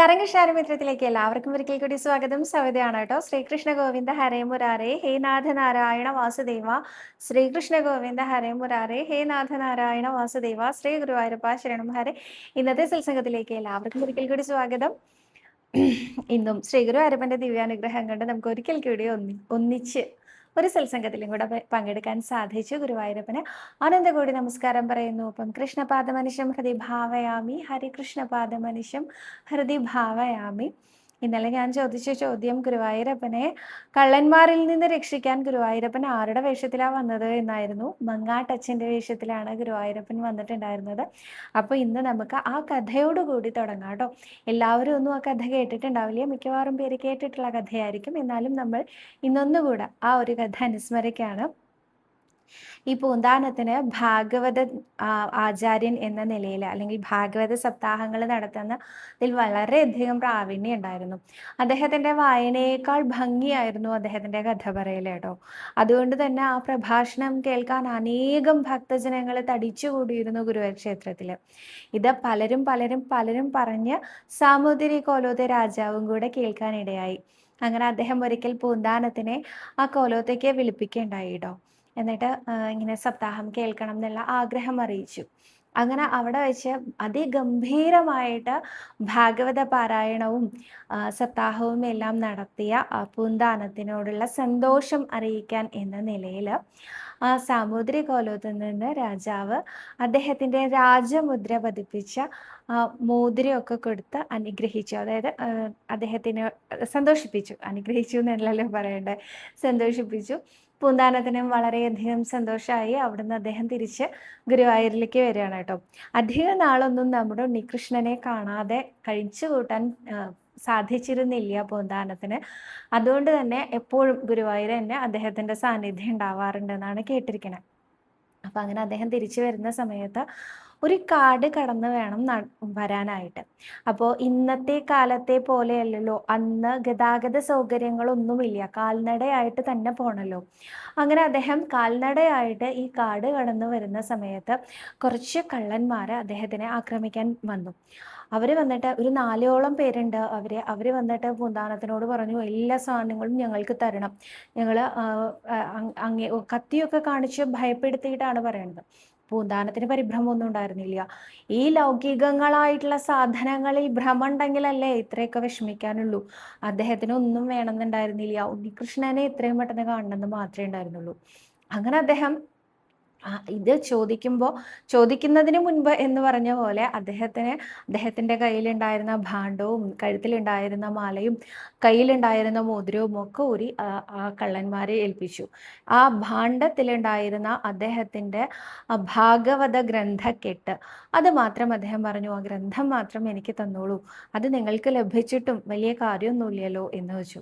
നമസ്കാരം കൃഷ്ണാരമിത്രത്തിലേക്ക് എല്ലാവർക്കും ഒരിക്കൽ കൂടി സ്വാഗതം. സവിതയാണ് കേട്ടോ. ശ്രീകൃഷ്ണ ഗോവിന്ദ ഹരേ മുരാരേ. ഹേ നാഥ നാരായണ വാസുദേവ. ശ്രീകൃഷ്ണ ഗോവിന്ദ ഹരേ മുരാരേ. ഹേ നാഥ നാരായണ വാസുദേവ. ശ്രീ ഗുരുവായൂരപ്പ ശരണം ഹരേ. ഇന്നത്തെ സത്സംഗത്തിലേക്ക് എല്ലാവർക്കും ഒരിക്കൽ കൂടി സ്വാഗതം. ഇന്നും ശ്രീ ഗുരുവായൂരപ്പന്റെ ദിവ്യാനുഗ്രഹം കൊണ്ട് നമുക്ക് ഒരിക്കൽ കൂടി ഒന്നി ഒന്നിച്ച് ഒരു സത്സംഗത്തിലും കൂടെ പങ്കെടുക്കാൻ സാധിച്ചു. ഗുരുവായൂരപ്പന് ആനന്ദകോടി നമസ്കാരം പറയുന്നു. അപ്പം കൃഷ്ണപാദമനുഷ്യം ഹൃദയ ഭാവയാമി ഹരികൃഷ്ണപാദമനുഷ്യം ഹൃദയ ഭാവയാമി ഇന്നലെ ഞാൻ ചോദിച്ച ചോദ്യം ഗുരുവായൂരപ്പനെ കള്ളന്മാരിൽ നിന്ന് രക്ഷിക്കാൻ ഗുരുവായൂരപ്പൻ ആരുടെ വേഷത്തിലാണ് വന്നത് എന്നായിരുന്നു. മങ്ങാട്ടച്ഛന്റെ വേഷത്തിലാണ് ഗുരുവായൂരപ്പൻ വന്നിട്ടുണ്ടായിരുന്നത്. അപ്പോൾ ഇന്ന് നമുക്ക് ആ കഥയോടുകൂടി തുടങ്ങാം കേട്ടോ. എല്ലാവരും ഒന്നും ആ കഥ കേട്ടിട്ടുണ്ടാവില്ല. മിക്കവാറും പേര് കേട്ടിട്ടുള്ള കഥയായിരിക്കും. എന്നാലും നമ്മൾ ഇന്നൊന്നുകൂടെ ആ ഒരു കഥ അനുസ്മരിക്കുകയാണ്. ഈ പൂന്താനത്തിന് ഭാഗവത ആചാര്യൻ എന്ന നിലയിൽ അല്ലെങ്കിൽ ഭാഗവത സപ്താഹങ്ങൾ നടത്തുന്നതിൽ വളരെയധികം പ്രാവീണ്യം ഉണ്ടായിരുന്നു. അദ്ദേഹത്തിന്റെ വായനയേക്കാൾ ഭംഗിയായിരുന്നു അദ്ദേഹത്തിന്റെ കഥ പറയൽ കേട്ടോ. അതുകൊണ്ട് തന്നെ ആ പ്രഭാഷണം കേൾക്കാൻ അനേകം ഭക്തജനങ്ങൾ തടിച്ചുകൂടിയിരുന്നു ഗുരുവായൂർ ഇത് പലരും പലരും പലരും പറഞ്ഞ് സാമൂതിരി കോലോത്തെ രാജാവും കൂടെ കേൾക്കാനിടയായി. അങ്ങനെ അദ്ദേഹം ഒരിക്കൽ പൂന്താനത്തിനെ ആ കോലോത്തേക്ക് വിളിപ്പിക്കുകയുണ്ടായി കേട്ടോ. എന്നിട്ട് ഇങ്ങനെ സപ്താഹം കേൾക്കണം എന്നുള്ള ആഗ്രഹം അറിയിച്ചു. അങ്ങനെ അവിടെ വെച്ച് അതിഗംഭീരമായിട്ട് ഭാഗവത പാരായണവും സപ്താഹവും എല്ലാം നടത്തിയ പൂന്താനത്തിനോടുള്ള സന്തോഷം അറിയിക്കാൻ എന്ന നിലയിൽ സാമൂതിരി കോലത്തിൽ നിന്ന് രാജാവ് അദ്ദേഹത്തിന്റെ രാജമുദ്ര പതിപ്പിച്ച മോതിരമൊക്കെ കൊടുത്ത് അനുഗ്രഹിച്ചു. അതായത് അദ്ദേഹത്തിനെ സന്തോഷിപ്പിച്ചു. അനുഗ്രഹിച്ചു എന്നല്ലല്ലോ പറയണ്ടേ സന്തോഷിപ്പിച്ചു. പൂന്താനത്തിനും വളരെയധികം സന്തോഷമായി അവിടുന്ന് അദ്ദേഹം തിരിച്ച് ഗുരുവായൂരിലേക്ക് വരികയാണ് കേട്ടോ. അധിക നാളൊന്നും നമ്മുടെ ഉണ്ണികൃഷ്ണനെ കാണാതെ കഴിച്ചു കൂട്ടാൻ സാധിച്ചിരുന്നില്ല പൂന്താനത്തിന്. അതുകൊണ്ട് തന്നെ എപ്പോഴും ഗുരുവായൂർ തന്നെ അദ്ദേഹത്തിന്റെ സാന്നിധ്യം ഉണ്ടാവാറുണ്ടെന്നാണ് കേട്ടിരിക്കുന്നത് അപ്പം അങ്ങനെ അദ്ദേഹം തിരിച്ചു വരുന്ന സമയത്ത് ഒരു കാട് കടന്ന് വേണം വരാനായിട്ട്. അപ്പോൾ ഇന്നത്തെ കാലത്തെ പോലെയല്ലല്ലോ. അന്ന് ഗതാഗത സൗകര്യങ്ങളൊന്നുമില്ല. കാൽനടയായിട്ട് തന്നെ പോണല്ലോ. അങ്ങനെ അദ്ദേഹം കാൽനടയായിട്ട് ഈ കാട് കടന്നു വരുന്ന സമയത്ത് കുറച്ച് കള്ളന്മാർ അദ്ദേഹത്തിനെ ആക്രമിക്കാൻ വന്നു. അവർ വന്നിട്ട് ഒരു നാലോളം പേരുണ്ട്. അവർ അവർ വന്നിട്ട് പൂന്താനത്തിനോട് പറഞ്ഞു എല്ലാ സാധനങ്ങളും ഞങ്ങൾക്ക് തരണം. ഞങ്ങൾ അങ്ങേ കത്തിയൊക്കെ കാണിച്ച് ഭയപ്പെടുത്തിയിട്ടാണ് പറയുന്നത് പൂന്താനത്തിന് പരിഭ്രമമൊന്നും ഉണ്ടായിരുന്നില്ല. ഈ ലൗകികങ്ങളായിട്ടുള്ള സാധനങ്ങളിൽ ഭ്രമം ഉണ്ടെങ്കിലല്ലേ ഇത്രയൊക്കെ വിഷമിക്കാനുള്ളൂ. അദ്ദേഹത്തിന് ഒന്നും വേണമെന്നുണ്ടായിരുന്നില്ല. ഉണ്ണികൃഷ്ണനെ ഇത്രയും പെട്ടെന്ന് കാണണമെന്ന് മാത്രമേ ഉണ്ടായിരുന്നുള്ളൂ. അങ്ങനെ അദ്ദേഹം ഇത് ചോദിക്കുമ്പോൾ ചോദിക്കുന്നതിന് മുൻപ് എന്ന് പറഞ്ഞ പോലെ അദ്ദേഹത്തിന് അദ്ദേഹത്തിന്റെ കയ്യിലുണ്ടായിരുന്ന ഭാണ്ഡവും കഴുത്തിലുണ്ടായിരുന്ന മാലയും കയ്യിലുണ്ടായിരുന്ന മോതിരവും ഒക്കെ ഊരി ആ കള്ളന്മാരെ ഏൽപ്പിച്ചു. ആ ഭാണ്ഡത്തിലുണ്ടായിരുന്ന അദ്ദേഹത്തിന്റെ ഭാഗവത ഗ്രന്ഥക്കെട്ട് അത് മാത്രം അദ്ദേഹം പറഞ്ഞു ആ ഗ്രന്ഥം മാത്രം എനിക്ക് തന്നോളൂ. അത് നിങ്ങൾക്ക് ലഭിച്ചിട്ടും വലിയ കാര്യമൊന്നുമില്ലല്ലോ എന്ന് വെച്ചു.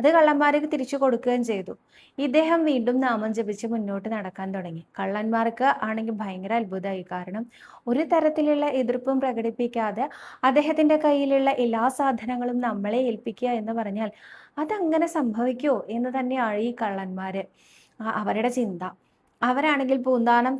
അത് കള്ളന്മാർക്ക് തിരിച്ചു കൊടുക്കുകയും ചെയ്തു. ഇദ്ദേഹം വീണ്ടും നാമം ജപിച്ച് മുന്നോട്ട് നടക്കാൻ തുടങ്ങി. കള്ളന്മാർക്ക് ആണെങ്കിൽ ഭയങ്കര അത്ഭുതമായി. കാരണം ഒരു തരത്തിലുള്ള എതിർപ്പും പ്രകടിപ്പിക്കാതെ അദ്ദേഹത്തിന്റെ കയ്യിലുള്ള എല്ലാ സാധനങ്ങളും നമ്മളെ ഏൽപ്പിക്കുക എന്ന് പറഞ്ഞാൽ അതങ്ങനെ സംഭവിക്കുമോ എന്ന് തന്നെയാണ് ഈ കള്ളന്മാര്. അവരുടെ ചിന്ത. അവരാണെങ്കിൽ പൂന്താനം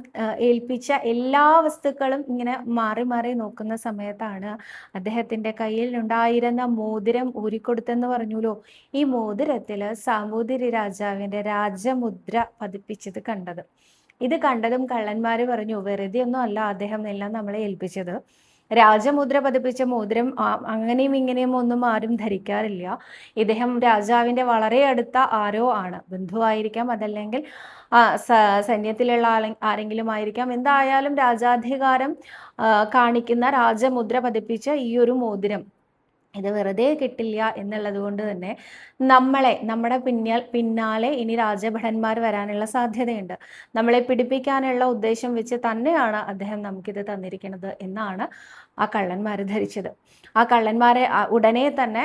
ഏൽപ്പിച്ച എല്ലാ വസ്തുക്കളും ഇങ്ങനെ മാറി മാറി നോക്കുന്ന സമയത്താണ് അദ്ദേഹത്തിന്റെ കയ്യിൽ ഉണ്ടായിരുന്ന മോതിരം ഊരിക്കൊടുത്തെന്ന് പറഞ്ഞുല്ലോ. ഈ മോതിരത്തിൽ സാമൂതിരി രാജാവിന്റെ രാജമുദ്ര പതിപ്പിച്ചത് കണ്ടത്. ഇത് കണ്ടതും കള്ളന്മാർ പറഞ്ഞു വെറുതെ ഒന്നും അല്ല അദ്ദേഹം എല്ലാം നമ്മളെ ഏൽപ്പിച്ചത്. രാജമുദ്ര പതിപ്പിച്ച മോതിരം അങ്ങനെയും ഇങ്ങനെയും ഒന്നും ആരും ധരിക്കാറില്ല. ഇദ്ദേഹം രാജാവിന്റെ വളരെ അടുത്ത ആരോ ആണ്. ബന്ധുവായിരിക്കാം അതല്ലെങ്കിൽ സൈന്യത്തിലുള്ള ആരെങ്കിലും ആയിരിക്കാം. എന്തായാലും രാജാധികാരം കാണിക്കുന്ന രാജമുദ്ര പതിപ്പിച്ച ഈ ഒരു മോതിരം ഇത് വെറുതെ കിട്ടില്ല എന്നുള്ളത് കൊണ്ട് തന്നെ നമ്മളെ നമ്മുടെ പിന്നാൽ പിന്നാലെ ഇനി രാജഭടന്മാർ വരാനുള്ള സാധ്യതയുണ്ട്. നമ്മളെ പിടിപ്പിക്കാനുള്ള ഉദ്ദേശം വെച്ച് തന്നെയാണ് അദ്ദേഹം നമുക്കിത് തന്നിരിക്കുന്നത് എന്നാണ് ആ കള്ളന്മാർ ധരിച്ചത്. ആ കള്ളന്മാരെ ഉടനെ തന്നെ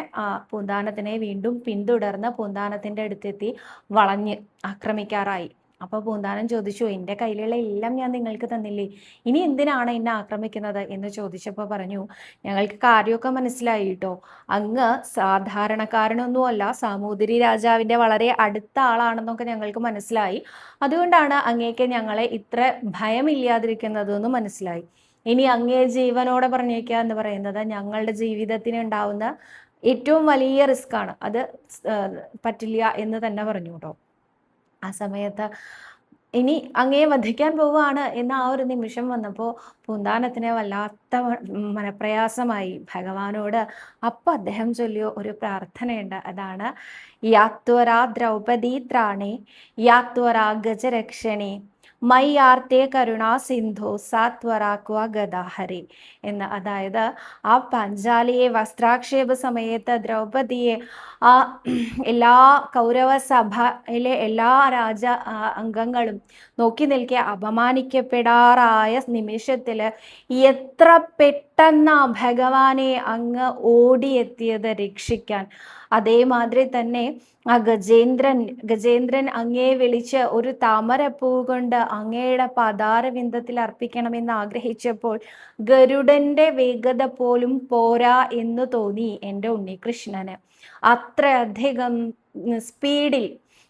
പൂന്താനത്തിനെ വീണ്ടും പിന്തുടർന്ന് പൂന്താനത്തിന്റെ അടുത്തെത്തി വളഞ്ഞ് ആക്രമിക്കാറായി. അപ്പോൾ പൂന്താനം ചോദിച്ചു എന്റെ കയ്യിലുള്ള എല്ലാം ഞാൻ നിങ്ങൾക്ക് തന്നില്ലേ? ഇനി എന്തിനാണ് എന്നെ ആക്രമിക്കുന്നത്? എന്ന് ചോദിച്ചപ്പോൾ പറഞ്ഞു ഞങ്ങൾക്ക് കാര്യമൊക്കെ മനസ്സിലായി കേട്ടോ അങ്ങ് സാധാരണക്കാരനൊന്നുമല്ല സാമൂതിരി രാജാവിന്റെ വളരെ അടുത്ത ആളാണെന്നൊക്കെ ഞങ്ങൾക്ക് മനസ്സിലായി. അതുകൊണ്ടാണ് അങ്ങേക്ക് ഞങ്ങളെ ഇത്ര ഭയമില്ലാതിരിക്കുന്നതെന്ന് മനസ്സിലായി. ഇനി അങ്ങേ ജീവനോടെ പറഞ്ഞേക്കുക എന്ന് പറയുന്നത് ഞങ്ങളുടെ ജീവിതത്തിന് ഉണ്ടാവുന്ന ഏറ്റവും വലിയ റിസ്ക് ആണ് അത് പറ്റില്ല എന്ന് തന്നെ പറഞ്ഞു കേട്ടോ. ആ സമയത്ത് ഇനി അങ്ങേ വധിക്കാൻ പോവുകയാണ് എന്ന ആ ഒരു നിമിഷം വന്നപ്പോൾ പൂന്താനത്തിന് വല്ലാത്ത മനപ്രയാസമായി. ഭഗവാനോട് അപ്പം അദ്ദേഹം ചൊല്ലിയ ഒരു പ്രാർത്ഥനയുണ്ട്. അതാണ് യാത്വരാ ദ്രൗപദി ത്രാണേ യാത്വരാ ഗജരക്ഷണി മൈ ആർത്തെ കരുണാ സിന്ധു സാത്വറാക്കുക ഗദാഹരി എന്ന്. അതായത് ആ പഞ്ചാലിയെ വസ്ത്രാക്ഷേപ സമയത്ത് ദ്രൗപദിയെ ആ എല്ലാ കൗരവ സഭയിലെ എല്ലാ രാജ അംഗങ്ങളും നോക്കി നിൽക്കെ അപമാനിക്കപ്പെടാറായ നിമിഷത്തിൽ എത്ര പെട്ടെന്ന് ഭഗവാനെ അങ്ങ് ഓടിയെത്തിയത് രക്ഷിക്കാൻ. അതേമാതിരി തന്നെ ആ ഗജേന്ദ്രൻ ഗജേന്ദ്രൻ അങ്ങയെ വിളിച്ച് ഒരു താമരപ്പൂ കൊണ്ട് അങ്ങയുടെ പതാരവിന്ദത്തിൽ അർപ്പിക്കണമെന്ന് ആഗ്രഹിച്ചപ്പോൾ ഗരുഡന്റെ വേഗത പോലും പോരാ എന്ന് തോന്നി എന്റെ ഉണ്ണികൃഷ്ണന്. അത്രയധികം സ്പീഡിൽ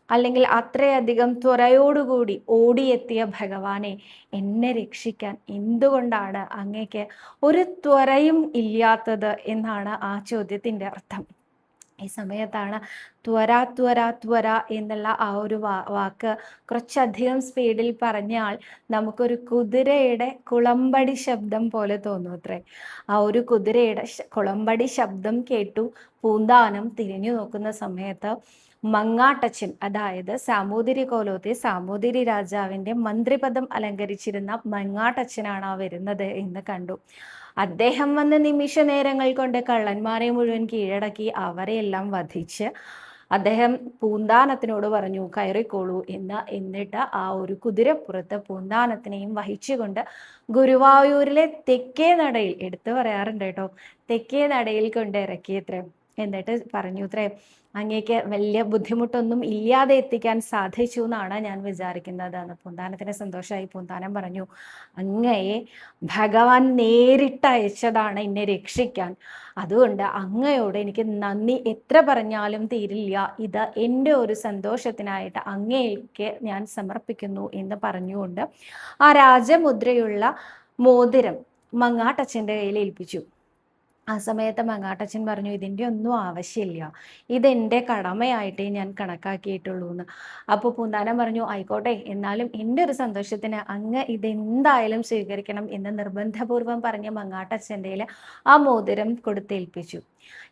അല്ലെങ്കിൽ അത്രയധികം ത്വരയോടുകൂടി ഓടിയെത്തിയ ഭഗവാനെ എന്നെ രക്ഷിക്കാൻ എന്തുകൊണ്ടാണ് അങ്ങേക്ക് ഒരു ത്വരയും ഇല്ലാത്തത് എന്നാണ് ആ ചോദ്യത്തിന്റെ അർത്ഥം. ഈ സമയത്താണ് ത്വര ത്വര ത്വര എന്നുള്ള ആ ഒരു വാ വാക്ക് കുറച്ചധികം സ്പീഡിൽ പറഞ്ഞാൽ നമുക്കൊരു കുതിരയുടെ കുളമ്പടി ശബ്ദം പോലെ തോന്നും അത്രേ. ആ ഒരു കുതിരയുടെ കുളമ്പടി ശബ്ദം കേട്ടു പൂന്താനം തിരിഞ്ഞു നോക്കുന്ന സമയത്ത് മങ്ങാട്ടച്ചൻ അതായത് സാമൂതിരി കോലോത്തെ സാമൂതിരി രാജാവിന്റെ മന്ത്രിപദം അലങ്കരിച്ചിരുന്ന മങ്ങാട്ടച്ചനാണ് ആ വരുന്നത് എന്ന് കണ്ടു. അദ്ദേഹം വന്ന നിമിഷ നേരങ്ങൾ കൊണ്ട് കള്ളന്മാരെ മുഴുവൻ കീഴടക്കി അവരെയെല്ലാം വധിച്ച് അദ്ദേഹം പൂന്താനത്തിനോട് പറഞ്ഞു കയറിക്കോളൂ എന്ന് എന്നിട്ട് ആ ഒരു കുതിരപ്പുറത്ത് പൂന്താനത്തിനെയും വഹിച്ചുകൊണ്ട് ഗുരുവായൂരിലെ തെക്കേ നടയിൽ എടുത്തു പറയാറുണ്ട് കേട്ടോ തെക്കേ നടയിൽ കൊണ്ട് ഇറക്കിയത്രേ എന്നിട്ട് പറഞ്ഞു ഇത്രേ അങ്ങേക്ക് വലിയ ബുദ്ധിമുട്ടൊന്നും ഇല്ലാതെ എത്തിക്കാൻ സാധിച്ചു എന്നാണ് ഞാൻ വിചാരിക്കുന്നത്. എന്ന് പൂന്താനത്തിന് സന്തോഷമായി. പൂന്താനം പറഞ്ഞു അങ്ങയെ ഭഗവാൻ നേരിട്ട് അയച്ചതാണ് എന്നെ രക്ഷിക്കാൻ. അതുകൊണ്ട് അങ്ങയോട് എനിക്ക് നന്ദി. എത്ര പറഞ്ഞാലും തീരില്ല. ഇത് എന്റെ ഒരു സന്തോഷത്തിനായിട്ട് അങ്ങേക്ക് ഞാൻ സമർപ്പിക്കുന്നു എന്ന് പറഞ്ഞുകൊണ്ട് ആ രാജമുദ്രയുള്ള മോതിരം മങ്ങാട്ടച്ഛന്റെ കയ്യിൽ ഏൽപ്പിച്ചു. ആ സമയത്ത് മങ്ങാട്ടച്ചൻ പറഞ്ഞു ഇതിന്റെ ഒന്നും ആവശ്യമില്ല. ഇതെന്റെ കടമയായിട്ടേ ഞാൻ കണക്കാക്കിയിട്ടുള്ളൂ എന്ന് അപ്പോൾ പൂന്താനം പറഞ്ഞു ആയിക്കോട്ടെ എന്നാലും എന്റെ ഒരു സന്തോഷത്തിന് അങ്ങ് ഇതെന്തായാലും സ്വീകരിക്കണം എന്ന് നിർബന്ധപൂർവം പറഞ്ഞ മങ്ങാട്ടച്ഛന്റെ ആ മോതിരം കൊടുത്തേൽപ്പിച്ചു.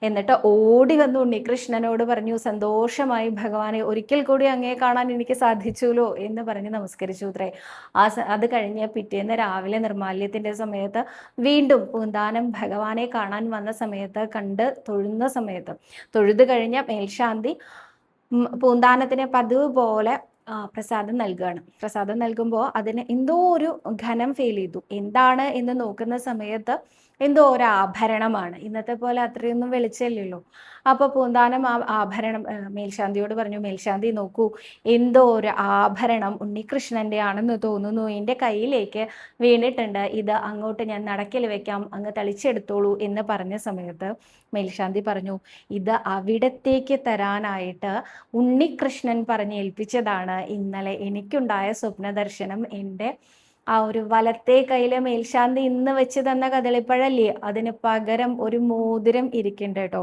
എന്നിട്ട് ഓടി വന്നു ഉണ്ണികൃഷ്ണനോട് പറഞ്ഞു സന്തോഷമായി ഭഗവാനെ ഒരിക്കൽ കൂടി അങ്ങേ കാണാൻ എനിക്ക് സാധിച്ചുല്ലോ എന്ന് പറഞ്ഞ് നമസ്കരിച്ചു ഉത്രേ. ആ അത് കഴിഞ്ഞ് പിറ്റേന്ന് രാവിലെ നിർമാല്യത്തിന്റെ സമയത്ത് വീണ്ടും പൂന്താനം ഭഗവാനെ കാണാൻ വന്ന സമയത്ത് കണ്ട് തൊഴുന്ന സമയത്ത്. തൊഴുത് കഴിഞ്ഞ മേൽശാന്തി പൂന്താനത്തിന് പതിവ് പോലെ പ്രസാദം നൽകുകയാണ് പ്രസാദം നൽകുമ്പോൾ അതിന് എന്തോ ഒരു ഘനം ഫീൽ ചെയ്തു. എന്താണ് എന്ന് നോക്കുന്ന സമയത്ത് എന്തോ ഒരു ആഭരണമാണ്. ഇന്നത്തെ പോലെ അത്രയൊന്നും വെളിച്ചമില്ലല്ലോ. അപ്പോൾ പൂന്താനം ആ ആഭരണം മേൽശാന്തിയോട് പറഞ്ഞു മേൽശാന്തി നോക്കൂ എന്തോ ഒരു ആഭരണം ഉണ്ണികൃഷ്ണന്റെ ആണെന്ന് തോന്നുന്നു. എന്റെ കയ്യിലേക്ക് വീണിട്ടുണ്ട്. ഇത് അങ്ങോട്ട് ഞാൻ നടക്കൽ വെക്കാം അങ്ങ് തളിച്ചെടുത്തോളൂ എന്ന് പറഞ്ഞ സമയത്ത് മേൽശാന്തി പറഞ്ഞു ഇത് അവിടത്തേക്ക് തരാനായിട്ട് ഉണ്ണികൃഷ്ണൻ പറഞ്ഞ് ഏൽപ്പിച്ചതാണ് ഇന്നലെ എനിക്കുണ്ടായ സ്വപ്നദർശനം എന്റെ ആ ഒരു വലത്തെ കയ്യിലെ മേൽശാന്തി ഇന്ന് വെച്ച് തന്ന കദളിപ്പഴല്ലേ? അതിന് പകരം ഒരു മോതിരം ഇരിക്കണ്ട കേട്ടോ.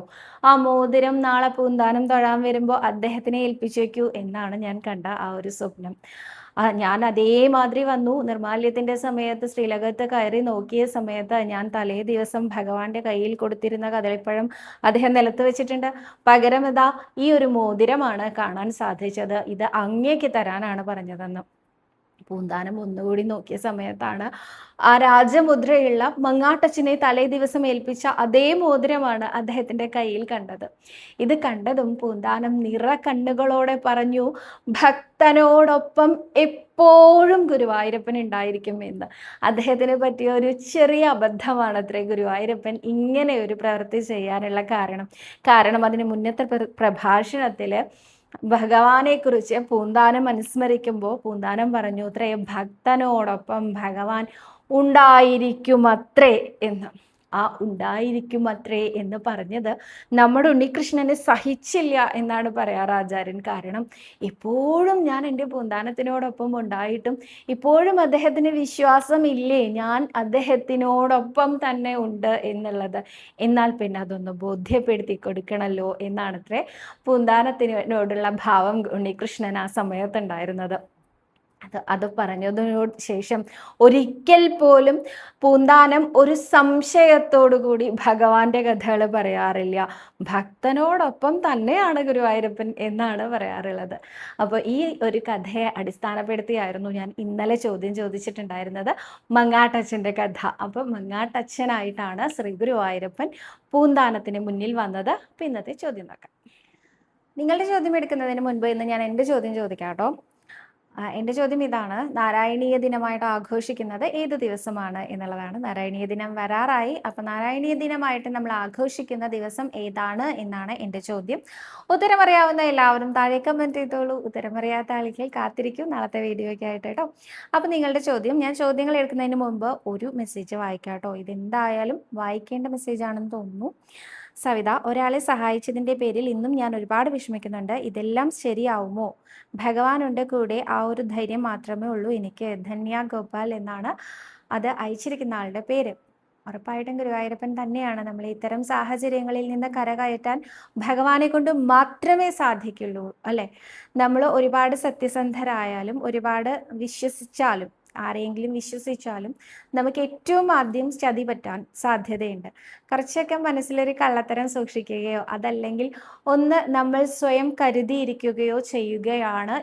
ആ മോതിരം നാളെ പൂന്താനം തൊഴാൻ വരുമ്പോൾ അദ്ദേഹത്തിനെ ഏൽപ്പിച്ചേക്കൂ എന്നാണ് ഞാൻ കണ്ട ആ ഒരു സ്വപ്നം. ഞാൻ അതേമാതിരി വന്നു. നിർമാല്യത്തിന്റെ സമയത്ത് ശ്രീലകത്ത് കയറി നോക്കിയ സമയത്ത് ഞാൻ തലേ ദിവസം ഭഗവാന്റെ കയ്യിൽ കൊടുത്തിരുന്ന കദളിപ്പഴം അദ്ദേഹം നിലത്ത് വെച്ചിട്ടുണ്ട്. പകരം ഇതാ ഈ ഒരു മോതിരമാണ് കാണാൻ സാധിച്ചത്. ഇത് അങ്ങേക്ക് തരാനാണ് പറഞ്ഞതെന്ന്. പൂന്താനം ഒന്നുകൂടി നോക്കിയ സമയത്താണ് ആ രാജമുദ്രയുള്ള മങ്ങാട്ടച്ചനെ തലേ ദിവസം ഏൽപ്പിച്ച അതേ മോതിരമാണ് അദ്ദേഹത്തിന്റെ കയ്യിൽ കണ്ടത്. ഇത് കണ്ടതും പൂന്താനം നിറ കണ്ണുകളോടെ പറഞ്ഞു ഭക്തനോടൊപ്പം എപ്പോഴും ഗുരുവായൂരപ്പൻ ഉണ്ടായിരിക്കും എന്ന്. അദ്ദേഹത്തിന് പറ്റിയ ഒരു ചെറിയ അബദ്ധമാണ് അത്രേ ഗുരുവായൂരപ്പൻ ഇങ്ങനെ ഒരു പ്രവൃത്തി ചെയ്യാനുള്ള കാരണം. കാരണം അതിന് മുന്നത്തെ പ്രഭാഷണത്തിൽ ഭഗവാനെക്കുറിച്ച് പൂന്താനം അനുസ്മരിക്കുമ്പോൾ പൂന്താനം പറഞ്ഞു അത്രേ ഭക്തനോടൊപ്പം ഭഗവാൻ ഉണ്ടായിരിക്കുമത്രേ എന്ന്. ആ ഉണ്ടായിരിക്കും അത്രേ എന്ന് പറഞ്ഞത് നമ്മുടെ ഉണ്ണികൃഷ്ണനെ സഹിച്ചില്ല എന്നാണ് പറയാറ് ആചാര്യൻ. കാരണം എപ്പോഴും ഞാൻ എന്റെ പൂന്താനത്തിനോടൊപ്പം ഉണ്ടായിട്ടും ഇപ്പോഴും അദ്ദേഹത്തിന് വിശ്വാസമില്ലേ? ഞാൻ അദ്ദേഹത്തിനോടൊപ്പം തന്നെ ഉണ്ട് എന്നുള്ളത്. എന്നാൽ പിന്നെ അതൊന്ന് ബോധ്യപ്പെടുത്തി കൊടുക്കണല്ലോ എന്നാണത്രേ പൂന്താനത്തിനോടുള്ള ഭാവം ഉണ്ണികൃഷ്ണൻ ആ സമയത്തുണ്ടായിരുന്നത്. അത് അത് പറഞ്ഞതിനോട് ശേഷം ഒരിക്കൽ പോലും പൂന്താനം ഒരു സംശയത്തോടു കൂടി ഭഗവാന്റെ കഥകൾ പറയാറില്ല. ഭക്തനോടൊപ്പം തന്നെയാണ് ഗുരുവായൂരപ്പൻ എന്നാണ് പറയാറുള്ളത്. അപ്പോൾ ഈ ഒരു കഥയെ അടിസ്ഥാനപ്പെടുത്തിയായിരുന്നു ഞാൻ ഇന്നലെ ചോദ്യം ചോദിച്ചിട്ടുണ്ടായിരുന്നത് മങ്ങാട്ടച്ഛന്റെ കഥ. അപ്പോൾ മങ്ങാട്ടച്ഛനായിട്ടാണ് ശ്രീ ഗുരുവായൂരപ്പൻ പൂന്താനത്തിന് മുന്നിൽ വന്നത്. അപ്പോൾ ഇന്നത്തെ ചോദ്യം നോക്കാം. നിങ്ങളുടെ ചോദ്യം എടുക്കുന്നതിന് മുൻപ് ഇന്ന് ഞാൻ എന്റെ ചോദ്യം ചോദിക്കാം കേട്ടോ. എന്റെ ചോദ്യം ഇതാണ്. നാരായണീയ ദിനമായിട്ട് ആഘോഷിക്കുന്നത് ഏത് ദിവസമാണ് എന്നുള്ളതാണ്. നാരായണീയ ദിനം വരാറായി. അപ്പം നാരായണീയ ദിനമായിട്ട് നമ്മൾ ആഘോഷിക്കുന്ന ദിവസം ഏതാണ് എന്നാണ് എന്റെ ചോദ്യം. ഉത്തരമറിയാവുന്ന എല്ലാവരും താഴെ കമന്റ് ചെയ്തോളൂ. ഉത്തരമറിയാത്ത ആളുകൾ കാത്തിരിക്കും. നാളത്തെ വീഡിയോയ്ക്ക് ആയിട്ട് കേട്ടോ. അപ്പം നിങ്ങളുടെ ചോദ്യം. ഞാൻ ചോദ്യങ്ങൾ എടുക്കുന്നതിന് മുമ്പ് ഒരു മെസ്സേജ് വായിക്കാം കേട്ടോ. ഇതെന്തായാലും വായിക്കേണ്ട മെസ്സേജ് ആണെന്ന് തോന്നുന്നു. സവിത ഒരാളെ സഹായിച്ചതിന്റെ പേരിൽ ഇന്നും ഞാൻ ഒരുപാട് വിഷമിക്കുന്നുണ്ട്. ഇതെല്ലാം ശരിയാവുമോ? ഭഗവാനുണ്ട് കൂടെ. ആ ഒരു ധൈര്യം മാത്രമേ ഉള്ളൂ. എനിക്ക് ധന്യ ഗോപാൽ എന്നാണ് അത് അയച്ചിരിക്കുന്ന ആളുടെ പേര്. ഉറപ്പായിട്ടും ഗുരുവായൂരപ്പൻ തന്നെയാണ്. നമ്മൾ ഇത്തരം സാഹചര്യങ്ങളിൽ നിന്ന് കരകയറ്റാൻ ഭഗവാനെ കൊണ്ട് മാത്രമേ സാധിക്കുള്ളൂ അല്ലെ? നമ്മൾ ഒരുപാട് സത്യസന്ധരായാലും ഒരുപാട് വിശ്വസിച്ചാലും ആരെയെങ്കിലും വിശ്വസിച്ചാലും നമുക്ക് ഏറ്റവും ആദ്യം ചതി പറ്റാൻ സാധ്യതയുണ്ട്. കുറച്ചൊക്കെ മനസ്സിലൊരു കള്ളത്തരം സൂക്ഷിക്കുകയോ അതല്ലെങ്കിൽ ഒന്ന് നമ്മൾ സ്വയം കരുതിയിരിക്കുകയോ ചെയ്യുകയാണ്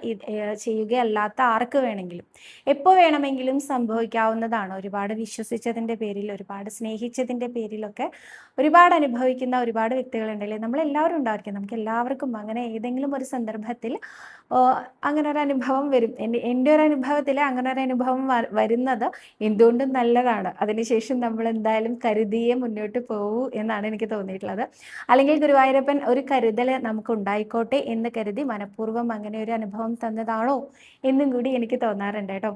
ചെയ്യുകയല്ലാത്ത ആർക്ക് വേണമെങ്കിലും. എപ്പോൾ വേണമെങ്കിലും സംഭവിക്കാവുന്നതാണ്. ഒരുപാട് വിശ്വസിച്ചതിന്റെ പേരിൽ ഒരുപാട് സ്നേഹിച്ചതിന്റെ പേരിലൊക്കെ ഒരുപാട് അനുഭവിക്കുന്ന ഒരുപാട് വ്യക്തികളുണ്ടല്ലേ? നമ്മളെല്ലാവരും ഉണ്ടായിരിക്കും. നമുക്ക് എല്ലാവർക്കും അങ്ങനെ ഏതെങ്കിലും ഒരു സന്ദർഭത്തിൽ അങ്ങനെ ഒരു അനുഭവം വരും. എന്റെ എന്റെ ഒരു അനുഭവത്തിൽ അങ്ങനെ ഒരു അനുഭവം വരുന്നത് എന്തുകൊണ്ടും നല്ലതാണ്. അതിനുശേഷം നമ്മൾ എന്തായാലും കരുതിയേ മുന്നോട്ട് പോകൂ എന്നാണ് എനിക്ക് തോന്നിയിട്ടുള്ളത്. അല്ലെങ്കിൽ ഗുരുവായൂരപ്പൻ ഒരു കരുതൽ നമുക്ക് ഉണ്ടായിക്കോട്ടെ എന്ന് കരുതി മനഃപൂർവം അങ്ങനെ ഒരു അനുഭവം തന്നതാണോ എന്നും കൂടി എനിക്ക് തോന്നാറുണ്ട് കേട്ടോ.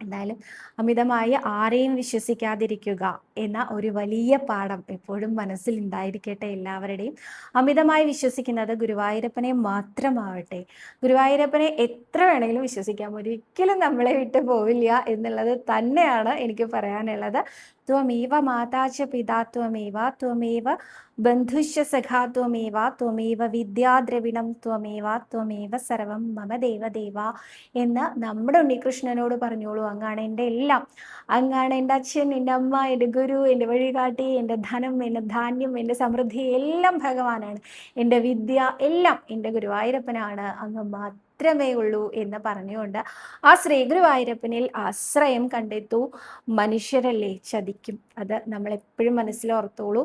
എന്തായാലും അമിതമായി ആരെയും വിശ്വസിക്കാതിരിക്കുക എന്ന ഒരു വലിയ പാഠം എപ്പോഴും മനസ്സിൽ ഉണ്ടായിരിക്കട്ടെ എല്ലാവരുടെയും. അമിതമായി വിശ്വസിക്കുന്നത് ഗുരുവായൂരപ്പനെ മാത്രമാവട്ടെ. ഗുരുവായൂരപ്പനെ എത്ര വേണമെങ്കിലും വിശ്വസിക്കാം. ഒരിക്കലും നമ്മളെ വിട്ടു പോവില്ല എന്നുള്ളത് തന്നെയാണ് എനിക്ക് പറയാനുള്ളത്. ത്വമേവ മാതാച പിതാ ത്വമേവ ത്വമേവ ബന്ധുശ്ച സഖാ ത്വമേവ ത്വമേവ വിദ്യാദ്രവിണം ത്വമേവ ത്വമേവ സർവം മമ ദേവദേവ എന്ന് നമ്മുടെ ഉണ്ണികൃഷ്ണനോട് പറഞ്ഞോളൂ. അങ്ങാണ് എന്റെ എല്ലാം. അങ്ങാണ് എന്റെ അച്ഛൻ എന്റെ അമ്മ എന്റെ ഗുരു എന്റെ വഴികാട്ടി എന്റെ ധനം എന്റെ ധാന്യം എന്റെ സമൃദ്ധി എല്ലാം ഭഗവാനാണ്. എന്റെ വിദ്യ എല്ലാം എന്റെ ഗുരുവായൂരപ്പനാണ്. അങ്ങ് മാത്രം മാത്രമേ ഉള്ളൂ എന്ന് പറഞ്ഞുകൊണ്ട് ആ ശ്രീഗുരുവായൂരപ്പനിൽ ആശ്രയം കണ്ടെത്തു. മനുഷ്യരല്ലേ ചതിക്കും. അത് നമ്മൾ എപ്പോഴും മനസ്സിലോർത്തോളൂ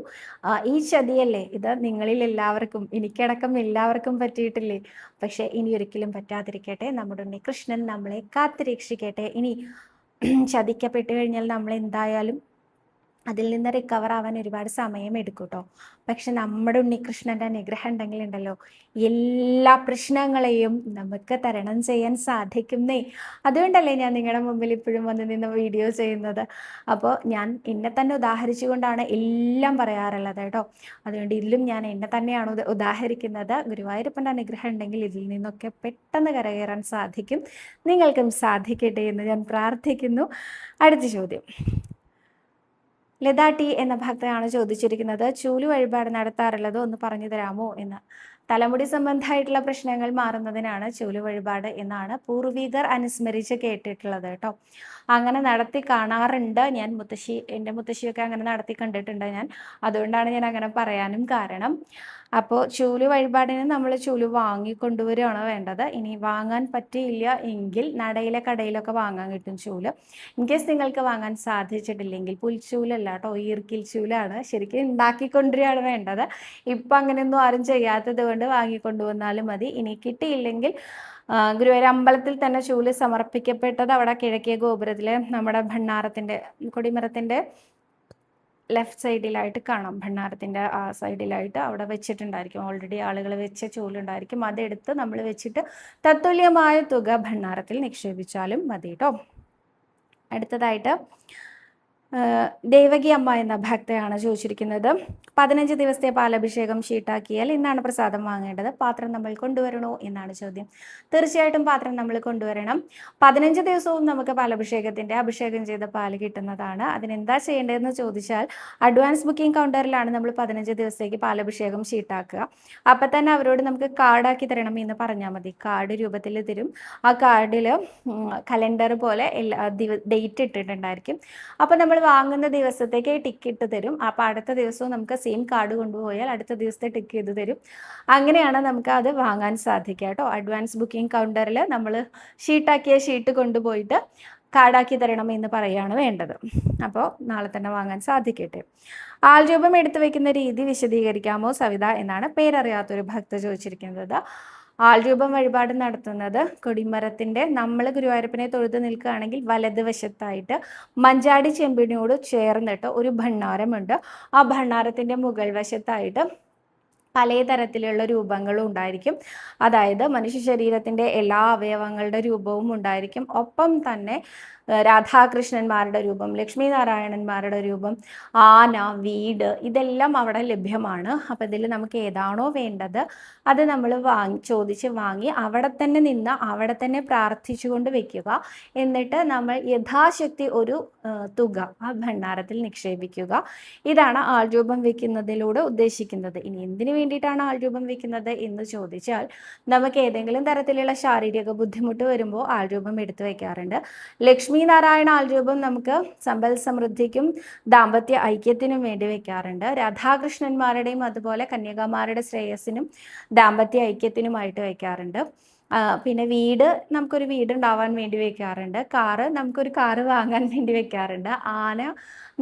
ഈ ചതിയല്ലേ? ഇത് നിങ്ങളിൽ എല്ലാവർക്കും എനിക്കടക്കം എല്ലാവർക്കും പറ്റിയിട്ടില്ലേ? പക്ഷെ ഇനി ഒരിക്കലും പറ്റാതിരിക്കട്ടെ. നമ്മുടെ ഉണ്ണി കൃഷ്ണൻ നമ്മളെ കാത്തുരക്ഷിക്കട്ടെ. ഇനി ചതിക്കപ്പെട്ടു കഴിഞ്ഞാൽ നമ്മൾ എന്തായാലും അതിൽ നിന്ന് റിക്കവർ ആവാൻ ഒരുപാട് സമയം എടുക്കും കേട്ടോ പക്ഷെ നമ്മുടെ ഉണ്ണികൃഷ്ണന്റെ അനുഗ്രഹം ഉണ്ടെങ്കിൽ ഉണ്ടല്ലോ എല്ലാ പ്രശ്നങ്ങളെയും നമുക്ക് തരണം ചെയ്യാൻ സാധിക്കുന്നേ. അതുകൊണ്ടല്ലേ ഞാൻ നിങ്ങളുടെ മുമ്പിൽ ഇപ്പോഴും വന്ന് നിന്ന് വീഡിയോ ചെയ്യുന്നത്. അപ്പോൾ ഞാൻ എന്നെ തന്നെ ഉദാഹരിച്ചുകൊണ്ടാണ് എല്ലാം പറയാറുള്ളത് കേട്ടോ. അതുകൊണ്ട് ഇതിലും ഞാൻ എന്നെ തന്നെയാണ് ഉദാഹരിക്കുന്നത്. ഗുരുവായൂരപ്പന്റെ അനുഗ്രഹം ഉണ്ടെങ്കിൽ ഇതിൽ നിന്നൊക്കെ പെട്ടെന്ന് കരകയറാൻ സാധിക്കും. നിങ്ങൾക്കും സാധിക്കട്ടെ എന്ന് ഞാൻ പ്രാർത്ഥിക്കുന്നു. അടുത്ത ചോദ്യം. ലതാ ടി എന്ന ഭക്തയാണ് ചോദിച്ചിരിക്കുന്നത്. ചൂലു വഴിപാട് നടത്താറുള്ളത് ഒന്ന് പറഞ്ഞു തരാമോ എന്ന്. തലമുടി സംബന്ധമായിട്ടുള്ള പ്രശ്നങ്ങൾ മാറുന്നതിനാണ് ചൂലു വഴിപാട് എന്നാണ് പൂർവികർ അനുസ്മരിച്ച് കേട്ടിട്ടുള്ളത് കേട്ടോ. അങ്ങനെ നടത്തി കാണാറുണ്ട്. ഞാൻ മുത്തശ്ശി എന്റെ മുത്തശ്ശിയൊക്കെ അങ്ങനെ നടത്തി കണ്ടിട്ടുണ്ട് ഞാൻ. അതുകൊണ്ടാണ് ഞാൻ അങ്ങനെ പറയാനും കാരണം. അപ്പോൾ ചൂൽ വഴിപാടിന് നമ്മൾ ചൂൽ വാങ്ങിക്കൊണ്ടുവരികയാണ് വേണ്ടത്? ഇനി വാങ്ങാൻ പറ്റിയില്ല എങ്കിൽ നടയിലെ കടയിലൊക്കെ വാങ്ങാൻ കിട്ടും ചൂൽ. ഇൻ കേസ് നിങ്ങൾക്ക് വാങ്ങാൻ സാധിച്ചിട്ടില്ലെങ്കിൽ പുൽച്ചൂലല്ല കേട്ടോ ഈർക്കിൽ ചൂലാണ് ശരിക്കും ഉണ്ടാക്കിക്കൊണ്ടുവരികയാണ് വേണ്ടത്. ഇപ്പം അങ്ങനെയൊന്നും ആരും ചെയ്യാത്തത് കൊണ്ട് വാങ്ങിക്കൊണ്ടുവന്നാലും മതി. ഇനി കിട്ടിയില്ലെങ്കിൽ ഗുരുവായൂർ അമ്പലത്തിൽ തന്നെ ചൂൽ സമർപ്പിക്കപ്പെട്ടത് അവിടെ കിഴക്കേ ഗോപുരത്തിലെ നമ്മുടെ ഭണ്ണാറത്തിന്റെ കൊടിമരത്തിന്റെ ലെഫ്റ്റ് സൈഡിലായിട്ട് കാണാം. ഭണ്ണാരത്തിന്റെ ആ സൈഡിലായിട്ട് അവിടെ വെച്ചിട്ടുണ്ടായിരിക്കും. ഓൾറെഡി ആളുകൾ വെച്ച ചൂലുണ്ടായിരിക്കും. അതെടുത്ത് നമ്മൾ വെച്ചിട്ട് തത്തുല്യമായ തുക ഭണ്ണാരത്തിൽ നിക്ഷേപിച്ചാലും മതി കേട്ടോ അടുത്തതായിട്ട് ദേവകി അമ്മ എന്ന ഭക്തയാണ് ചോദിച്ചിരിക്കുന്നത്. പതിനഞ്ച് ദിവസത്തെ പാലഭിഷേകം ഷീട്ടാക്കിയാൽ ഇന്നാണ് പ്രസാദം വാങ്ങേണ്ടത്? പാത്രം നമ്മൾ കൊണ്ടുവരണോ എന്നാണ് ചോദ്യം. തീർച്ചയായിട്ടും പാത്രം നമ്മൾ കൊണ്ടുവരണം. പതിനഞ്ച് ദിവസവും നമുക്ക് പാലഭിഷേകത്തിന്റെ അഭിഷേകം ചെയ്ത പാൽ കിട്ടുന്നതാണ്. അതിനെന്താ ചെയ്യേണ്ടതെന്ന് ചോദിച്ചാൽ അഡ്വാൻസ് ബുക്കിംഗ് കൗണ്ടറിലാണ് നമ്മൾ പതിനഞ്ച് ദിവസത്തേക്ക് പാലഭിഷേകം ഷീട്ടാക്കുക. അപ്പം തന്നെ അവരോട് നമുക്ക് കാർഡാക്കി തരണം എന്ന് പറഞ്ഞാൽ മതി. കാർഡ് രൂപത്തിൽ തരും. ആ കാർഡിൽ കലണ്ടർ പോലെ എല്ലാ ഡേറ്റ് ഇട്ടിട്ടുണ്ടായിരിക്കും. അപ്പം നമ്മൾ വാങ്ങുന്ന ദിവസത്തേക്ക് ടിക്കറ്റ് തരും. അപ്പോൾ അടുത്ത ദിവസവും നമുക്ക് സെയിം കാർഡ് കൊണ്ടുപോയാൽ അടുത്ത ദിവസത്തെ ടിക്ക് ചെയ്ത് തരും. അങ്ങനെയാണ് നമുക്ക് അത് വാങ്ങാൻ സാധിക്കുക കേട്ടോ. അഡ്വാൻസ് ബുക്കിംഗ് കൗണ്ടറിൽ നമ്മൾ ഷീട്ടാക്കിയ ഷീട്ട് കൊണ്ടുപോയിട്ട് കാർഡാക്കി തരണം എന്ന് പറയുകയാണ് വേണ്ടത്. അപ്പോൾ നാളെ തന്നെ വാങ്ങാൻ സാധിക്കട്ടെ. ആൾരൂപം എടുത്തു വെക്കുന്ന രീതി വിശദീകരിക്കാമോ സവിത എന്നാണ് പേരറിയാത്തൊരു ഭക്ത ചോദിച്ചിരിക്കുന്നത്. ആൾരൂപം വഴിപാട് നടത്തുന്നത് കൊടിമരത്തിന്റെ നമ്മൾ ഗുരുവായൂരപ്പനെ തൊഴുത് നിൽക്കുകയാണെങ്കിൽ വലതുവശത്തായിട്ട് മഞ്ചാടി ചെമ്പിനോട് ചേർന്നിട്ട് ഒരു ഭണ്ണാരമുണ്ട്. ആ ഭണ്ണാരത്തിന്റെ മുകൾ വശത്തായിട്ട് പലതരത്തിലുള്ള രൂപങ്ങളും ഉണ്ടായിരിക്കും. അതായത് മനുഷ്യ ശരീരത്തിന്റെ എല്ലാ അവയവങ്ങളുടെ രൂപവും ഉണ്ടായിരിക്കും. ഒപ്പം തന്നെ രാധാകൃഷ്ണന്മാരുടെ രൂപം ലക്ഷ്മി നാരായണന്മാരുടെ രൂപം ആന വീട് ഇതെല്ലാം അവിടെ ലഭ്യമാണ്. അപ്പോൾ ഇതിൽ നമുക്ക് ഏതാണോ വേണ്ടത് അത് നമ്മൾ വാങ്ങി ചോദിച്ച് വാങ്ങി അവിടെ തന്നെ നിന്ന് അവിടെ തന്നെ പ്രാർത്ഥിച്ചുകൊണ്ട് വെക്കുക. എന്നിട്ട് നമ്മൾ യഥാശക്തി ഒരു തുക ആ ഭണ്ഡാരത്തിൽ നിക്ഷേപിക്കുക. ഇതാണ് ആൾരൂപം വെക്കുന്നതിലൂടെ ഉദ്ദേശിക്കുന്നത്. ഇനി എന്തിനു വേണ്ടിയിട്ടാണ് ആൾരൂപം വെക്കുന്നത് എന്ന് ചോദിച്ചാൽ നമുക്ക് ഏതെങ്കിലും തരത്തിലുള്ള ശാരീരിക ബുദ്ധിമുട്ട് വരുമ്പോൾ ആൾരൂപം എടുത്തു വയ്ക്കാറുണ്ട് ലക്ഷ്മി ലക്ഷ്മി ആൾരൂപം നമുക്ക് സമ്പൽ സമൃദ്ധിക്കും ദാമ്പത്യ ഐക്യത്തിനും വേണ്ടി വെക്കാറുണ്ട്. രാധാകൃഷ്ണന്മാരുടെയും അതുപോലെ കന്യകമാരുടെ ശ്രേയസിനും ദാമ്പത്യ ഐക്യത്തിനുമായിട്ട് വെക്കാറുണ്ട്. പിന്നെ വീട് നമുക്കൊരു വീട് ഉണ്ടാവാൻ വേണ്ടി വെക്കാറുണ്ട്. കാറ് നമുക്കൊരു കാറ് വാങ്ങാൻ വേണ്ടി വെക്കാറുണ്ട്. ആന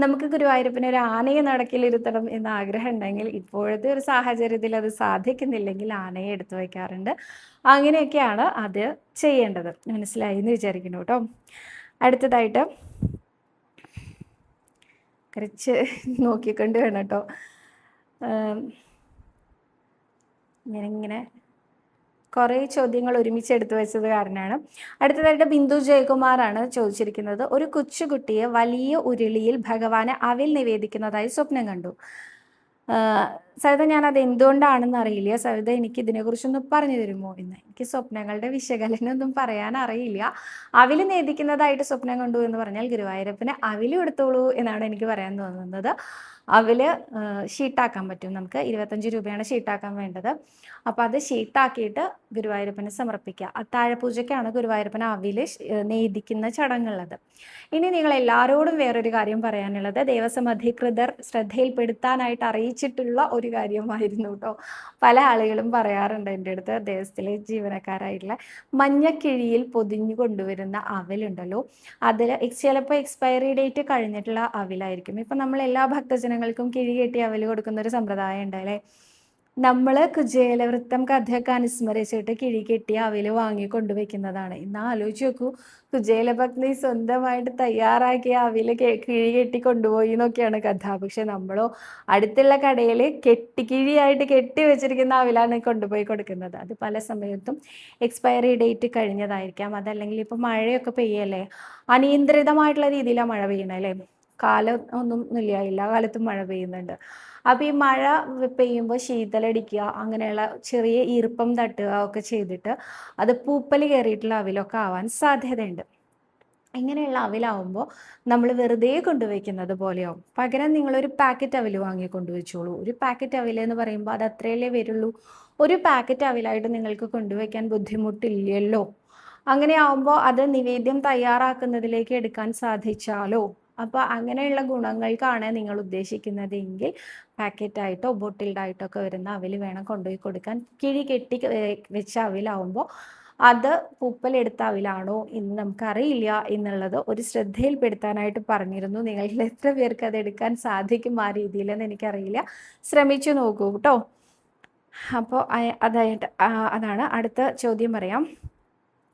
നമുക്ക് ഗുരുവായൂരപ്പന് ഒരു ആനയെ നടക്കിലിരുത്തണം എന്ന ആഗ്രഹം ഉണ്ടെങ്കിൽ ഇപ്പോഴത്തെ ഒരു സാഹചര്യത്തിൽ അത് സാധിക്കുന്നില്ലെങ്കിൽ ആനയെ എടുത്തു വയ്ക്കാറുണ്ട് അങ്ങനെയൊക്കെയാണ് അത് ചെയ്യേണ്ടത്. മനസ്സിലായി എന്ന് വിചാരിക്കുന്നു കേട്ടോ. അടുത്തതായിട്ട് കുറച്ച് നോക്കിക്കൊണ്ട് വേണം കേട്ടോ. ഞാനിങ്ങനെ കുറേ ചോദ്യങ്ങൾ ഒരുമിച്ച് എടുത്തു വെച്ചത് കാരണമാണ്. അടുത്തതായിട്ട് ബിന്ദു ജയകുമാറാണ് ചോദിച്ചിരിക്കുന്നത് ഒരു കൊച്ചുകുട്ടിയെ വലിയ ഉരുളിയിൽ ഭഗവാനെ അവിൽ നിവേദിക്കുന്നതായി സ്വപ്നം കണ്ടു. സവിത ഞാൻ അത് എന്തുകൊണ്ടാണെന്ന് അറിയില്ല. സവിത എനിക്ക് ഇതിനെക്കുറിച്ചൊന്ന് പറഞ്ഞു തരുമോ? എന്ന് എനിക്ക് സ്വപ്നങ്ങളുടെ വിശകലനം ഒന്നും പറയാൻ അറിയില്ല. അവിൽ നേദിക്കുന്നതായിട്ട് സ്വപ്നം കണ്ടു എന്ന് പറഞ്ഞാൽ ഗുരുവായൂരപ്പന് അവിൽ എടുത്തോളൂ എന്നാണ് എനിക്ക് പറയാൻ തോന്നുന്നത്. അവിൽ ഷീട്ടാക്കാൻ പറ്റും. നമുക്ക് ഇരുപത്തഞ്ച് രൂപയാണ് ഷീട്ടാക്കാൻ വേണ്ടത്. അപ്പോൾ അത് ഷീട്ടാക്കിയിട്ട് ഗുരുവായൂരപ്പന് സമർപ്പിക്കുക. അത്താഴപൂജയ്ക്കാണ് ഗുരുവായൂരപ്പൻ അവിൽ നെയ്തിക്കുന്ന ചടങ്ങുള്ളത്. ഇനി നിങ്ങൾ എല്ലാവരോടും വേറൊരു കാര്യം പറയാനുള്ളത്. ദേവസ്വം അധികൃതർ ശ്രദ്ധയിൽപ്പെടുത്താനായിട്ട് അറിയിച്ചിട്ടുള്ള ഒരു കാര്യമായിരുന്നു കേട്ടോ പല ആളുകളും പറയാറുണ്ട് എന്റെ അടുത്ത്. ദേവസ്വത്തിലെ ജീവനക്കാരായിട്ടുള്ള മഞ്ഞക്കിഴിയിൽ പൊതിഞ്ഞു കൊണ്ടുവരുന്ന അവലുണ്ടല്ലോ. അതിൽ ചിലപ്പോൾ എക്സ്പയറി ഡേറ്റ് കഴിഞ്ഞിട്ടുള്ള അവിലായിരിക്കും. ഇപ്പം നമ്മൾ എല്ലാ ഭക്തജനങ്ങൾക്കും കിഴി കെട്ടി അവൽ കൊടുക്കുന്ന ഒരു സമ്പ്രദായം ഉണ്ട് അല്ലേ? നമ്മൾ കുജേലവൃത്തം കഥയൊക്കെ അനുസ്മരിച്ചിട്ട് കിഴി കെട്ടി അവയിൽ വാങ്ങി കൊണ്ടുവയ്ക്കുന്നതാണ്. ഇന്ന് ആലോചിച്ച് നോക്കൂ കുചേലഭക്തി സ്വന്തമായിട്ട് തയ്യാറാക്കിയ അവിൽ കിഴി കെട്ടി കൊണ്ടുപോയി എന്നൊക്കെയാണ് കഥ. പക്ഷെ നമ്മളോ അടുത്തുള്ള കടയിൽ കെട്ടി കിഴിയായിട്ട് കെട്ടി വെച്ചിരിക്കുന്ന അവലാണ് കൊണ്ടുപോയി കൊടുക്കുന്നത്. അത് പല സമയത്തും എക്സ്പയറി ഡേറ്റ് കഴിഞ്ഞതായിരിക്കാം. അതല്ലെങ്കിൽ ഇപ്പോൾ മഴയൊക്കെ പെയ്യല്ലേ? അനിയന്ത്രിതമായിട്ടുള്ള രീതിയിലാണ് മഴ പെയ്യണേ അല്ലേ? കാലം ഒന്നും ഇല്ല എല്ലാ കാലത്തും മഴ പെയ്യുന്നുണ്ട്. അപ്പോൾ ഈ മഴ പെയ്യുമ്പോൾ ശീതലടിക്കുക അങ്ങനെയുള്ള ചെറിയ ഈർപ്പം തട്ടുക ഒക്കെ ചെയ്തിട്ട് അത് പൂപ്പൽ കയറിയിട്ടുള്ള അവിലൊക്കെ ആവാൻ സാധ്യതയുണ്ട്. ഇങ്ങനെയുള്ള അവിലാവുമ്പോൾ നമ്മൾ വെറുതെ കൊണ്ടുവയ്ക്കുന്നത് പോലെയാവും. പകരം നിങ്ങളൊരു പാക്കറ്റ് അവിൽ വാങ്ങി കൊണ്ടുവച്ചോളൂ. ഒരു പാക്കറ്റ് അവിൽ എന്ന് പറയുമ്പോൾ അത് അത്രയല്ലേ വരുള്ളൂ? ഒരു പാക്കറ്റ് അവിലായിട്ട് നിങ്ങൾക്ക് കൊണ്ടുവയ്ക്കാൻ ബുദ്ധിമുട്ടില്ലല്ലോ? അങ്ങനെ ആവുമ്പോൾ അത് നിവേദ്യം തയ്യാറാക്കുന്നതിലേക്ക് എടുക്കാൻ സാധിച്ചാലോ? അപ്പോൾ അങ്ങനെയുള്ള ഗുണങ്ങൾക്കാണ് നിങ്ങൾ ഉദ്ദേശിക്കുന്നതെങ്കിൽ പാക്കറ്റായിട്ടോ ബോട്ടിൽഡായിട്ടോ ഒക്കെ വരുന്ന അവിൽ വേണം കൊണ്ടുപോയി കൊടുക്കാൻ. കിഴി കെട്ടി വെച്ച അവിലാവുമ്പോൾ അത് പൂപ്പലെടുത്ത അവിലാണോ എന്ന് നമുക്കറിയില്ല എന്നുള്ളത് ഒരു ശ്രദ്ധയിൽപ്പെടുത്താനായിട്ട് പറഞ്ഞിരുന്നു. നിങ്ങളിൽ എത്ര പേർക്ക് അത് എടുക്കാൻ സാധിക്കും ആ രീതിയിലെന്ന് എനിക്കറിയില്ല. ശ്രമിച്ചു നോക്കൂ കേട്ടോ അപ്പോൾ അതായിട്ട് അതാണ്. അടുത്ത ചോദ്യം പറയാം.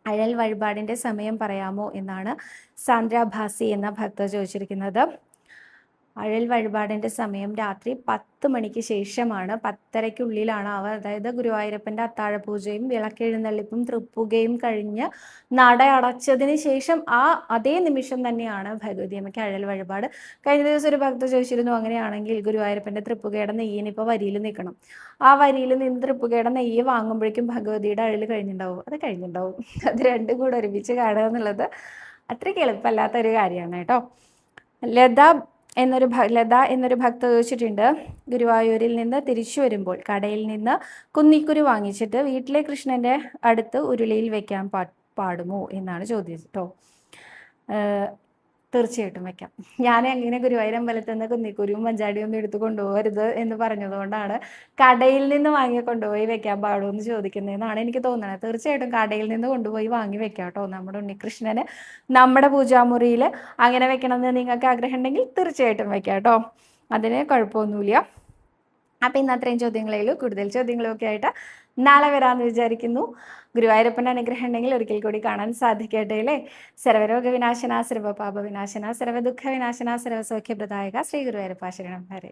അഴൽ വഴിപാടിന്റെ സമയം പറയാമോ എന്നാണ് സാന്ദ്രാഭാസി എന്ന ഭക്ത ചോദിച്ചിരിക്കുന്നത്. അഴൽ വഴിപാടിന്റെ സമയം രാത്രി പത്ത് മണിക്ക് ശേഷമാണ്. പത്തരയ്ക്കുള്ളിലാണ് അവ. അതായത് ഗുരുവായൂരപ്പന്റെ അത്താഴപൂജയും വിളക്കെഴുന്നള്ളിപ്പും തൃപ്പുകയും കഴിഞ്ഞ് നട അടച്ചതിന് ശേഷം ആ അതേ നിമിഷം തന്നെയാണ് ഭഗവതി അമ്മയ്ക്ക് അഴൽ വഴിപാട്. കഴിഞ്ഞ ദിവസം ഒരു ഭക്ത ചോദിച്ചിരുന്നു അങ്ങനെയാണെങ്കിൽ ഗുരുവായൂരപ്പന്റെ തൃപ്പുകയുടെ നെയ്യിന് വരിയിൽ നിൽക്കണം. ആ വരിയിൽ നിന്ന് തൃപ്പുകയുടെ നെയ്യ് വാങ്ങുമ്പോഴേക്കും ഭഗവതിയുടെ അഴൽ കഴിഞ്ഞിട്ടുണ്ടാവും അത് കഴിഞ്ഞിട്ടുണ്ടാവും അത് രണ്ടും കൂടെ ഒരുമിച്ച് കാണുക എന്നുള്ളത് അത്രയ്ക്ക് എളുപ്പമല്ലാത്തൊരു കാര്യമാണ് കേട്ടോ. ലത എന്നൊരു ലത എന്നൊരു ഭക്ത ചോദിച്ചിട്ടുണ്ട്. ഗുരുവായൂരിൽ നിന്ന് തിരിച്ചു വരുമ്പോൾ കടയിൽ നിന്ന് കുന്നിക്കുരു വാങ്ങിച്ചിട്ട് വീട്ടിലെ കൃഷ്ണന്റെ അടുത്ത് ഉരുളിയിൽ വെക്കാൻ പാടുമോ? എന്നാണ് ചോദിച്ചത് കേട്ടോ തീർച്ചയായിട്ടും വെക്കാം. ഞാൻ എങ്ങനെ ഗുരുവായൂരമ്പലത്തിൽ നിന്ന് കുന്നിക്കുരുവും മഞ്ചാടിയും ഒന്നും എടുത്ത് കൊണ്ടുപോകരുത് എന്ന് പറഞ്ഞതുകൊണ്ടാണ് കടയിൽ നിന്ന് വാങ്ങി കൊണ്ടുപോയി വെക്കാൻ പാടുമോ എന്ന് ചോദിക്കുന്നതെന്നാണ് എനിക്ക് തോന്നുന്നത് തീർച്ചയായിട്ടും കടയിൽ നിന്ന് കൊണ്ടുപോയി വാങ്ങി വെക്കാം കേട്ടോ നമ്മുടെ ഉണ്ണികൃഷ്ണന്. നമ്മുടെ പൂജാമുറിയിൽ അങ്ങനെ വെക്കണമെന്ന് നിങ്ങൾക്ക് ആഗ്രഹം ഉണ്ടെങ്കിൽ തീർച്ചയായിട്ടും വെക്കാം കേട്ടോ. അതിന് കുഴപ്പമൊന്നുമില്ല. അപ്പോൾ ഇന്ന് അത്രയും ചോദ്യങ്ങളേയുള്ളൂ കൂടുതൽ ചോദ്യങ്ങളും ഒക്കെ ആയിട്ട് നാളെ വരാമെന്ന് വിചാരിക്കുന്നു. ഗുരുവായൂരപ്പന്റെ അനുഗ്രഹം ഉണ്ടെങ്കിൽ ഒരിക്കൽ കൂടി കാണാൻ സാധിക്കട്ടെ അല്ലേ? സർവരോഗ വിനാശന സർവപാപ വിനാശന സർവദുഃഖ വിനാശന സർവസൗഖ്യപ്രദായക ശ്രീ ഗുരുവായൂരപ്പ ശരണം ഹരേ.